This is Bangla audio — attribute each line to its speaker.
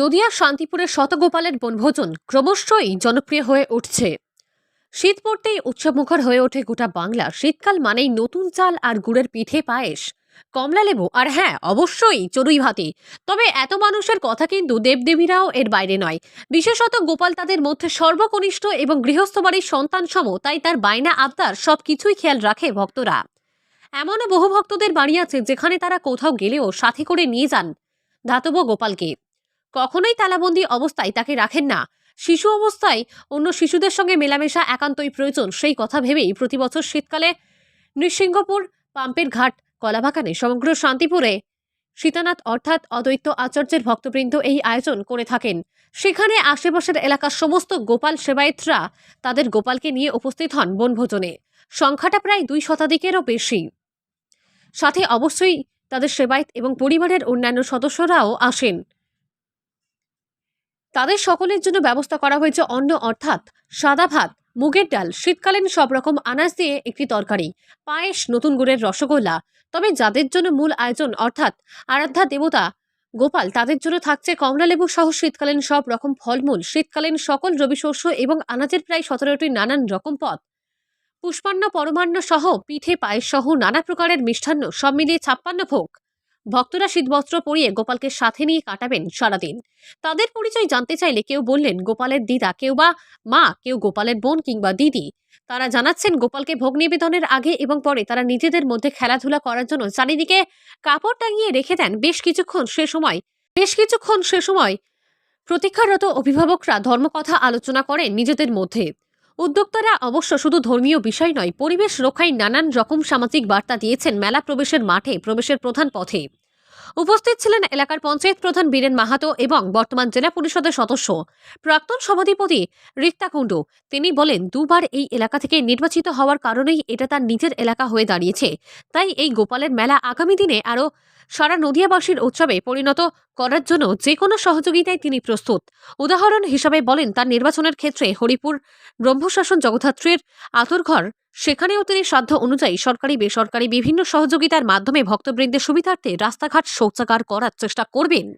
Speaker 1: নদিয়া শান্তিপুরের শতগোপালের বনভোজন ক্রমশই জনপ্রিয় হয়ে উঠছে। শীত পড়তেই উৎসবমুখর হয়ে ওঠে গোটা বাংলা। শীতকাল মানেই নতুন চাল আর গুড়ের পিঠে পায়েস। কমলা লেবু, আর হ্যাঁ অবশ্যই চড়ুই ভাতি। তবে এত মানুষের কথা কিন্তু দেবদেবীরাও এর বাইরে নয়। বিশেষত গোপাল তাদের মধ্যে সর্বকনিষ্ঠ এবং গৃহস্থ বাড়ির সন্তান সম তাই তার বায়না, আবদার সব কিছুই খেয়াল রাখে ভক্তরা। এমনও বহু ভক্তদের বাড়ি আছে যেখানে তারা কোথাও গেলেও সাথে করে নিয়ে যান। ধাতব গোপালকে। কখনোই তালাবন্দি অবস্থায় তাকে রাখেন না। শিশু অবস্থায় অন্য শিশুদের সঙ্গে মেলামেশা একান্তই প্রয়োজন, সেই কথা ভেবেই প্রতিবছর শীতকালে নৃসিংহপুর, পাম্পের ঘাট, কলাবাগানে সমগ্র শান্তিপুরে সীতানাথ অর্থাৎ অদ্বৈত আচার্যের ভক্তবৃন্দ এই আয়োজন করে থাকেন। সেখানে আশেপাশের এলাকার সমস্ত গোপাল সেবায়েতরা তাদের গোপালকে নিয়ে উপস্থিত হন বনভোজনে। সংখ্যাটা প্রায় দুই শতাধিকেরও বেশি। সাথে অবশ্যই তাদের সেবায়েত এবং পরিবারের অন্যান্য সদস্যরাও আসেন। তাদের সকলের জন্য ব্যবস্থা করা হয়েছে অন্ন অর্থাৎ সাদা ভাত, মুগের ডাল, শীতকালীন সব রকম আনাজ দিয়ে একটি তরকারি, পায়েস, নতুন গুড়ের রসগোল্লা। তবে যাদের জন্য মূল আয়োজন, অর্থাৎ আরাধ্যা দেবতা গোপাল, তাদের জন্য থাকছে কমলালেবু সহ শীতকালীন সব রকম ফলমূল, শীতকালীন সকল রবি শস্য এবং আনাজের প্রায় সতেরোটি নানান রকম পদ। পুষ্পান্ন, পরমান্ন সহ পিঠে, পায়েস সহ নানা প্রকারের মিষ্টান্ন, সব মিলিয়ে ছাপ্পান্ন ভোগ। ভক্তরা শীতবস্ত্র পরিয়ে গোপালকে সাথে নিয়ে কাটাবেন সারাদিন। তাদের পরিচয় জানতে চাইলে কেউ বললেন, গোপালের দিদা কেউ বা মা, কেউ গোপালের বোন কিংবা দিদি। তারা জানাচ্ছেন, গোপালকে ভোগ নিবেদনের আগে এবং পরে তারা নিজেদের মধ্যে খেলাধুলা করার জন্য চারিদিকে কাপড় টাঙিয়ে রেখে দেন। বেশ কিছুক্ষণ সে সময়, বেশ কিছুক্ষণ সে সময় প্রতীক্ষারত অভিভাবকরা ধর্মকথা আলোচনা করেন নিজেদের মধ্যে। উদ্যোক্তারা অবশ্য শুধু ধর্মীয় বিষয় নয়, পরিবেশ রক্ষায় নানান রকম সামাজিক বার্তা দিয়েছেন মেলা প্রবেশের মাঠে প্রবেশের প্রধান পথে। উপস্থিত ছিলেন এলাকার পঞ্চায়েত প্রধান বীরেন মাহাতো এবং বর্তমান জেলা পরিষদের সদস্য। প্রাক্তন সভাধিপতি রিক্তা কুণ্ডু, তিনি বলেন, দুবার এই এলাকা থেকে নির্বাচিত হওয়ার কারণেই এটা তার নিজের এলাকা হয়ে দাঁড়িয়েছে। তাই এই গোপালের মেলা আগামী দিনে আরও সারা নদিয়াবাসীর উৎসবে পরিণত করার জন্য যে কোনো সহযোগিতায় তিনি প্রস্তুত। উদাহরণ হিসাবে বলেন, তার নির্বাচনের ক্ষেত্রে হরিপুর ব্রহ্মশাসন জগদ্ধাত্রীর আতরঘর সেখানেও তিনি সাধ্য অনুযায়ী সরকারি, বেসরকারি, বিভিন্ন সহযোগিতার মাধ্যমে ভক্তবৃন্দের সুবিধার্থে রাস্তাঘাট শৌচাগার করার চেষ্টা করবেন।